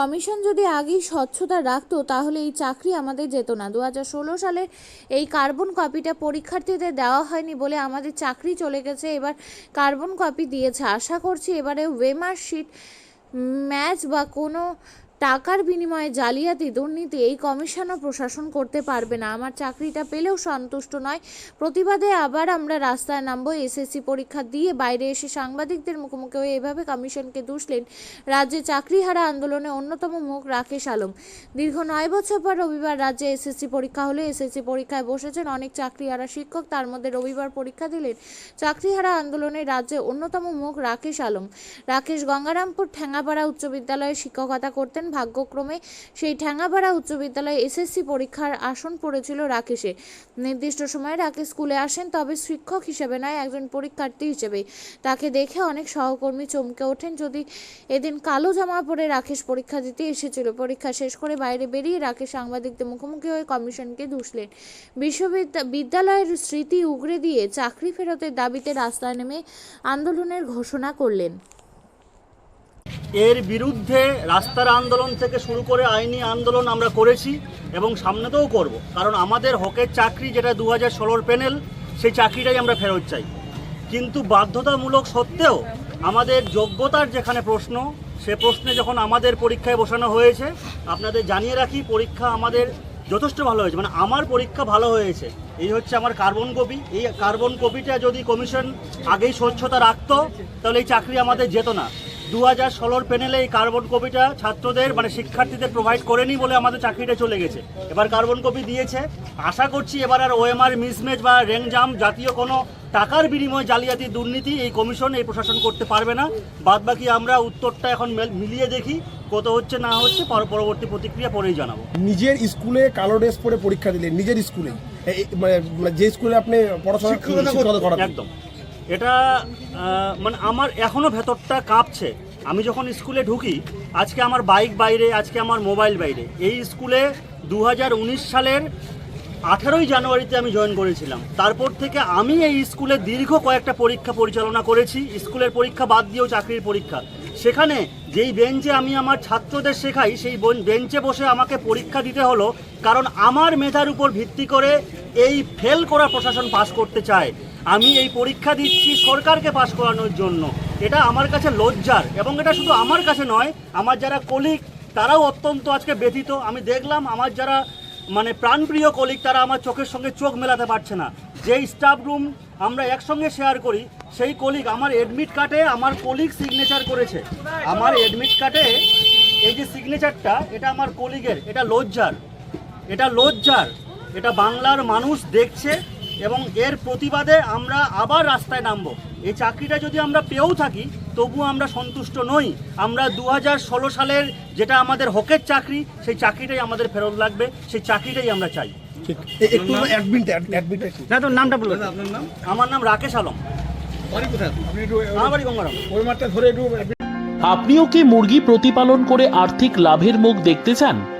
Commission যদি আগেই স্বচ্ছতা রাখতো, তাহলে এই চাকরি আমাদের যেত না। দু হাজার ষোলো সালে এই কার্বন কপিটা পরীক্ষার্থীদের দেওয়া হয়নি বলে আমাদের চাকরি চলে গেছে, এবার কার্বন কপি দিয়েছে। আশা করছি এবারে ওয়েমার শিট ম্যাচ বা কোনো টাকার বিনিময়ে জালিয়াতি, দুর্নীতি এই কমিশনও প্রশাসন করতে পারবে না। আমার চাকরিটা পেলেও সন্তুষ্ট নয়। প্রতিবাদে আবার আমরা রাস্তায় নামবো। এসএসসি পরীক্ষা দিয়ে বাইরে এসে সাংবাদিকদের মুখোমুখি হয়ে এভাবে কমিশনকে দুষলেন রাজ্যে চাকরিহারা আন্দোলনে অন্যতম মুখ রাকেশ আলম। দীর্ঘ নয় বছর পর রবিবার রাজ্যে এসএসসি পরীক্ষা হলে। এসএসসি পরীক্ষায় বসেছেন অনেক চাকরিহারা শিক্ষক। তার মধ্যে রবিবার পরীক্ষা দিলেন চাকরিহারা আন্দোলনে রাজ্যে অন্যতম মুখ রাকেশ আলম। রাকেশ গঙ্গারামপুর ঠ্যাঙ্গাপাড়া উচ্চ বিদ্যালয়ে শিক্ষকতা করতেন ভাগ্যক্রমে সেই ঠ্যাঙ্গাপাড়া উচ্চ বিদ্যালয়ে এসএসসি পরীক্ষার আসন পড়েছিল রাকেশে। নির্দিষ্ট সময়ে রাকেশ স্কুলে আসেন, তবে শিক্ষক হিসেবে নয়, একজন পরীক্ষার্থী হিসেবে। তাকে দেখে অনেক সহকর্মী চমকে ওঠেন, যদি এদিন কালো জামা পরে রাকেশ পরীক্ষা দিতে এসেছিল। পরীক্ষা শেষ করে বাইরে বেরিয়ে রাকেশ সাংবাদিকদের মুখোমুখি হয়ে কমিশনকে দুষলেন বিশ্ববিদ্যা বিদ্যালয়ের স্মৃতি উগরে দিয়ে চাকরি ফেরতের দাবিতে রাস্তায় নেমে আন্দোলনের ঘোষণা করলেন। এর বিরুদ্ধে রাস্তার আন্দোলন থেকে শুরু করে আইনি আন্দোলন আমরা করেছি এবং সামনেতেও করব। কারণ আমাদের হকের চাকরি যেটা দু হাজার ষোলোর প্যানেল, সেই চাকরিটাই আমরা ফেরত চাই। কিন্তু বাধ্যতামূলক সত্ত্বেও আমাদের যোগ্যতার যেখানে প্রশ্ন, সে প্রশ্নে যখন আমাদের পরীক্ষায় বসানো হয়েছে, আপনাদের জানিয়ে রাখি, পরীক্ষা আমাদের যথেষ্ট ভালো হয়েছে। মানে আমার পরীক্ষা ভালো হয়েছে। এই হচ্ছে আমার কার্বন কপি। এই কার্বন কপিটা যদি কমিশন আগেই স্বচ্ছতা রাখতো, তাহলে এই চাকরি আমাদের যেত না। দু হাজার ষোলোর প্যানেলে এই কার্বন কপিটা ছাত্রদের মানে শিক্ষার্থীদের প্রোভাইড করেনি বলে আমাদের চাকরিটা চলে গেছে। এবার কার্বন কপি দিয়েছে। আশা করছি এবার আর ওএমআর মিসম্যাচ বা র্যাংজাম জাতীয় কোনো টাকার বিনিময়ে জালিয়াতি দুর্নীতি এই কমিশন এই প্রশাসন করতে পারবে না। বাদ বাকি আমরা উত্তরটা এখন মিলিয়ে দেখি। কত হচ্ছে না হচ্ছে পর- পরবর্তী প্রতিক্রিয়া পরেই জানাব। নিজের স্কুলে কালো ড্রেস পরে পরীক্ষা দিলেন নিজের স্কুলে মানে মানে যে স্কুলে আপনি পড়াশোনা একদম। এটা মানে আমার এখনও ভেতরটা কাঁপছে। আমি যখন স্কুলে ঢুকি, আজকে আমার বাইক বাইরে, আজকে আমার মোবাইল বাইরে। এই স্কুলে দু হাজার উনিশ সালের আঠারোই জানুয়ারিতে আমি জয়েন করেছিলাম। তারপর থেকে আমি এই স্কুলে দীর্ঘ কয়েকটা পরীক্ষা পরিচালনা করেছি। স্কুলের পরীক্ষা বাদ দিয়েও চাকরির পরীক্ষা। সেখানে যেই বেঞ্চে আমি আমার ছাত্রদের শেখাই, সেই বেঞ্চে বসে আমাকে পরীক্ষা দিতে হলো, কারণ আমার মেধার উপর ভিত্তি করে এই ফেল করা প্রশাসন পাশ করতে চায়। আমি এই পরীক্ষা দিচ্ছি সরকারকে পাশ করানোর জন্য। এটা আমার কাছে লজ্জার এবং এটা শুধু আমার কাছে নয়, আমার যারা কলিগ তারাও অত্যন্ত আজকে ব্যথিত। আমি দেখলাম আমার যারা মানে প্রাণপ্রিয় কলিগ তারা আমার চোখের সঙ্গে চোখ মেলাতে পারছে না। যেই স্টাফ রুম আমরা একসঙ্গে শেয়ার করি, সেই কলিগ আমার এডমিট কার্ডে আমার কলিগ সিগনেচার করেছে। আমার এডমিট কার্ডে এই যে সিগনেচারটা এটা আমার কলিগের এটা লজ্জার। এটা লজ্জার। এটা বাংলার মানুষ দেখছে এবং এর প্রতিবাদে আমরা আবার রাস্তায় নামবো। এই চাকরিটা যদি আমরা পেয়েও থাকি তবুও আমরা সন্তুষ্ট নই। আমরা দু হাজার ষোলো সালের যেটা আমাদের হকের চাকরি সেই চাকরিটাই আমাদের ফেরত লাগবে সেই চাকরিটাই আমরা চাই। ঠিক। এ- একটু অ্যাডমিট অ্যাডমিট না তোর নামটা বলুন। আপনার নাম? আমার নাম রাকেশ আলম। বাড়ি কোথায় আপনি আমার বাড়ি গঙ্গারাম। ওই মাঠটা ধরে একটু আপনিও কি মুরগি প্রতিপালন করে আর্থিক লাভের মুখ দেখতে চান?